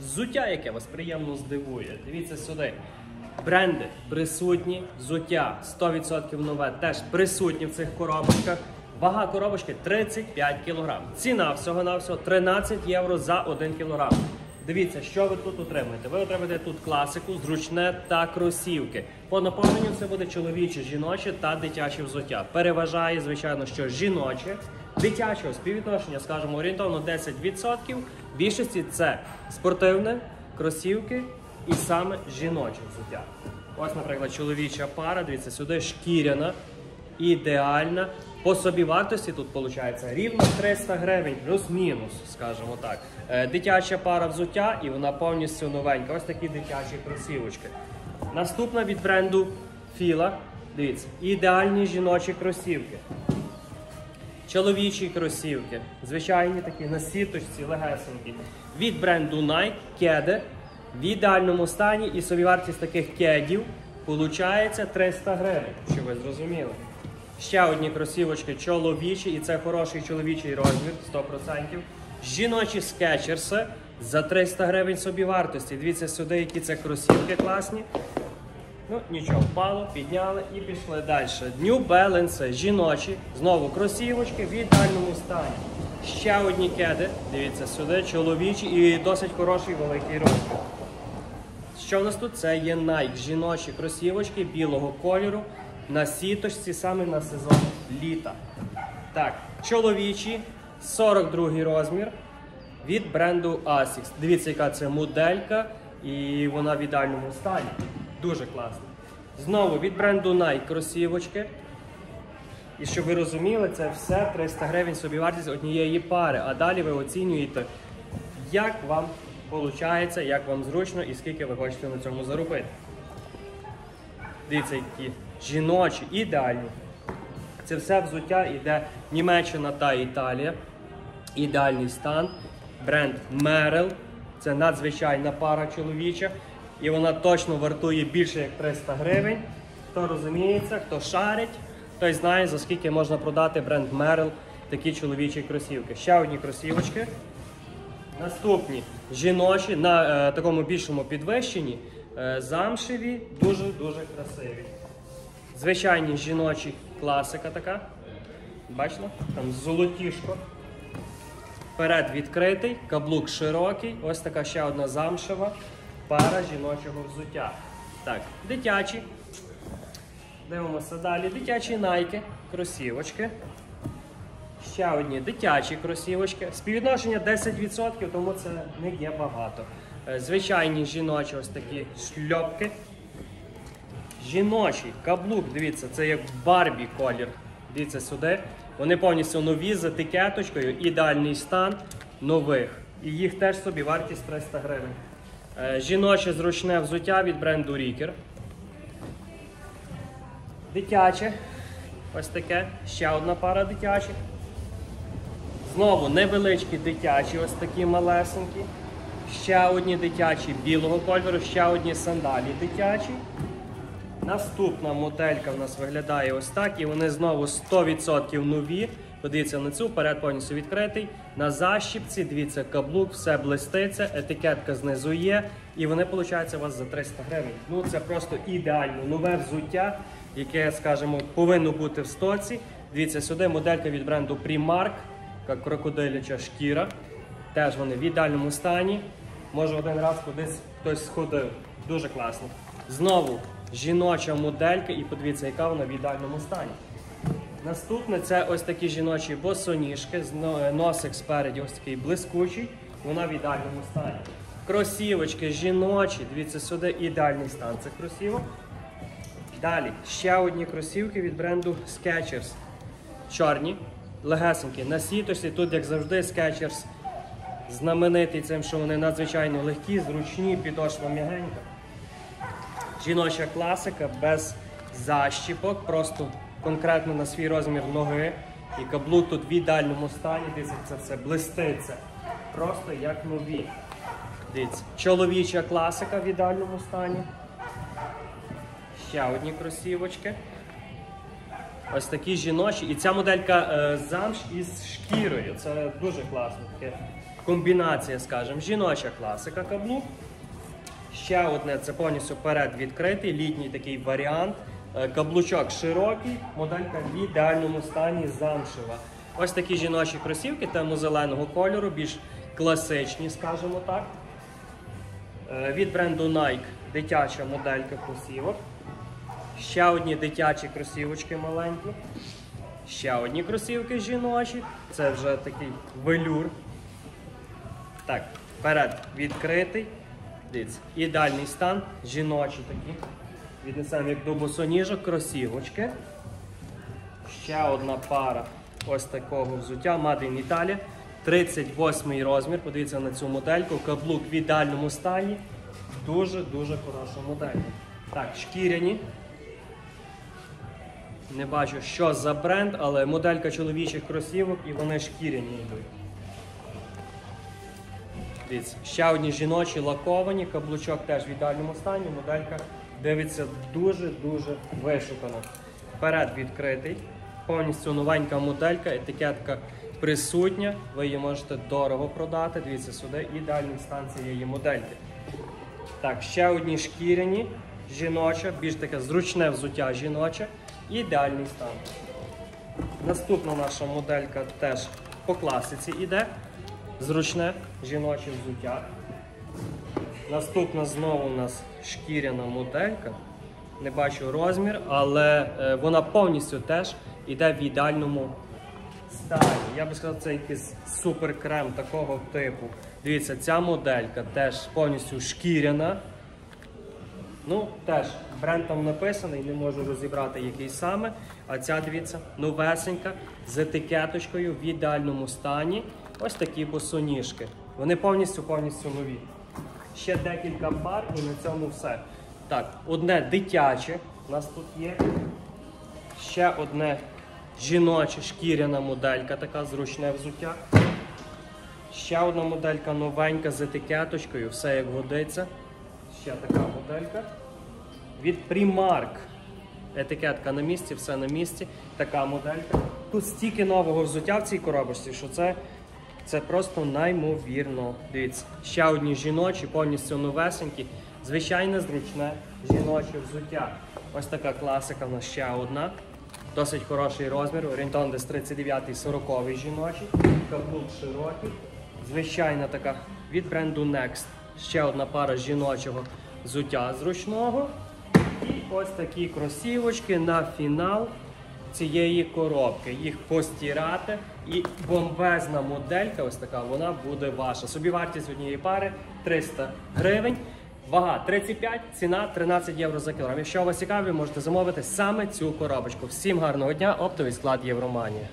Взуття, яке вас приємно здивує. Дивіться сюди. Бренди присутні, взуття 100% нове, теж присутні в цих коробочках. Вага коробочки 35 кг. Ціна всього-навсього 13 євро за 1 кг. Дивіться, що ви тут отримаєте. Ви отримаєте тут класику, зручне та кросівки. По наповненню це буде чоловіче, жіноче та дитяче взуття. Переважає, звичайно, що жіноче, дитячого співвідношення, скажімо, орієнтовно 10%. В більшості це спортивне, кросівки і саме жіноче взуття. Ось, наприклад, чоловіча пара, дивіться, сюди шкіряна, ідеальна. По собі вартості тут виходить рівно 300 гривень, плюс-мінус, скажімо так. Е, Дитяча пара взуття і вона повністю новенька. Ось такі дитячі кросівочки. Наступна від бренду Філа. Дивіться, ідеальні жіночі кросівки. Чоловічі кросівки, звичайні такі на сіточці, легесенькі. Від бренду Nike кеди в ідеальному стані і собівартість таких кедів виходить 300 гривень, щоб ви зрозуміли. Ще одні кросівочки чоловічі, і це хороший чоловічий розмір, 100%. Жіночі скетчерси за 300 гривень собівартості. Дивіться сюди, які це кросівки класні. Ну, нічого, впало, підняли і пішли далі. New Balance, жіночі, знову кросівочки в ідеальному стані. Ще одні кеди, дивіться сюди, чоловічі і досить хороший великий розмір. Що в нас тут? Це є Nike, жіночі кросівочки білого кольору на сіточці саме на сезон літа. Так, чоловічі, 42 розмір від бренду Asics. Дивіться, яка це моделька, і вона в ідеальному стані. Дуже класно. Знову від бренду Nike кросівочки. І щоб ви розуміли, це все 300 гривень собівартість однієї пари. А далі ви оцінюєте, як вам виходить, як вам зручно і скільки ви хочете на цьому заробити. Дивіться, які жіночі, ідеальні. Це все взуття йде Німеччина та Італія. Ідеальний стан. Бренд Merrell. Це надзвичайна пара чоловіча. І вона точно вартує більше як 300 гривень. Хто розуміється, хто шарить, той знає, за скільки можна продати бренд Merrell такі чоловічі кросівки. Ще одні кросівочки. Наступні жіночі на е, такому більшому підвищенні. Е, замшеві, дуже-дуже красиві. Звичайні жіночі класика така. Бачите? Там золотішко. Вперед відкритий, каблук широкий. Ось така ще одна замшева пара жіночого взуття. Так, дитячі. Дивимося далі. Дитячі найки, кросівочки. Ще одні дитячі кросівочки. Співвідношення 10%, тому це не є багато. Е, Звичайні жіночі ось такі шльопки. Жіночий каблук, дивіться, це як Барбі колір. Дивіться сюди. Вони повністю нові з етикеточкою, ідеальний стан нових. І їх теж собі вартість 300 гривень. Е, Жіноче зручне взуття від бренду Рікер. Дитяче. Ось таке. Ще одна пара дитячих. Знову невеличкі дитячі, ось такі малесенькі. Ще одні дитячі білого кольору, ще одні сандалі дитячі. Наступна моделька в нас виглядає ось так, і вони знову 100% нові. Подивіться на цю, перед повністю відкритий. На защіпці, дивіться, каблук, все блиститься, етикетка знизу є. І вони, виходить, у вас за 300 гривень. Ну це просто ідеально нове взуття, яке, скажімо, повинно бути в стоці. Дивіться, сюди моделька від бренду Primark, крокодиляча шкіра. Теж вони в ідеальному стані. Може один раз кудись хтось сходив. Дуже класно. Знову жіноча моделька, і подивіться, яка вона в ідеальному стані. Наступне це ось такі жіночі босоніжки, носик спереді ось такий блискучий, вона в ідеальному стані. Кросівочки жіночі, дивіться сюди ідеальний стан цих кросівок. Далі ще одні кросівки від бренду Skechers. Чорні, легесенькі, на сіточці, тут, як завжди, Skechers знаменитий цим, що вони надзвичайно легкі, зручні, підошва м'ягенька. Жіноча класика без защіпок, просто конкретно на свій розмір ноги. І каблук тут в ідеальному стані, дивіться, це все блиститься. Просто як нові. Дивіться, чоловіча класика в ідеальному стані. Ще одні кросівочки. Ось такі жіночі. І ця моделька е, замш із шкірою. Це дуже класно. Таке комбінація, скажімо, жіноча класика каблук. Ще одне це повністю перед відкритий, літній такий варіант. Е, Каблучок широкий, моделька в ідеальному стані замшева. Ось такі жіночі кросівки темно-зеленого кольору, більш класичні, скажімо так. Е, Від бренду Nike дитяча моделька кросівок. Ще одні дитячі кросівочки маленькі. Ще одні кросівки жіночі. Це вже такий велюр. Так, вперед відкритий. Дивіться, ідеальний стан, жіночі такі. Віднесемо як до босоніжок, кросівочки. Ще одна пара ось такого взуття, Made in Italia. 38 розмір. Подивіться на цю модельку. Каблук в ідеальному стані. Дуже-дуже хороша модель. Так, шкіряні. Не бачу, що за бренд, але моделька чоловічих кросівок і вони шкіряні йдуть. Дивіться, ще одні жіночі лаковані, каблучок теж в ідеальному стані. Моделька дивиться дуже-дуже вишукано. Вперед відкритий. Повністю новенька моделька, етикетка присутня. Ви її можете дорого продати. Дивіться сюди, ідеальний стан цієї модельки. Так, ще одні шкіряні, жіноча, більш таке зручне взуття жіноче. Ідеальний стан. Наступна наша моделька теж по класиці іде. Зручне жіноче взуття. Наступна знову у нас шкіряна моделька. Не бачу розмір, але е, вона повністю теж іде в ідеальному стані. Я би сказав, це якийсь суперкрем такого типу. Дивіться, ця моделька теж повністю шкіряна. Ну, теж бренд там написаний, не можу розібрати, який саме. А ця, дивіться, новесенька з етикеточкою в ідеальному стані. Ось такі босоніжки. Вони повністю повністю нові. Ще декілька пар і на цьому все. Так, одне дитяче у нас тут є. Ще одне жіноче шкіряна моделька, така зручне взуття. Ще одна моделька новенька з етикеточкою, все як годиться. Ще така моделька. Від Primark. Етикетка на місці, все на місці. Така моделька. Тут стільки нового взуття в цій коробочці, що це, це просто неймовірно. Дивіться, ще одні жіночі, повністю новесенькі. Звичайне зручне жіноче взуття. Ось така класика у нас ще одна. Досить хороший розмір. Орієнтовно десь 39-40 жіночий. Каблук широкий. Звичайна така від бренду Next. Ще одна пара жіночого взуття зручного. І ось такі кросівочки на фінал цієї коробки. Їх постирати. І бомбезна моделька, ось така, вона буде ваша. Собівартість однієї пари 300 гривень. Вага 35, ціна 13 євро за кілограм. Якщо вас цікаві, можете замовити саме цю коробочку. Всім гарного дня, оптовий склад Євроманія.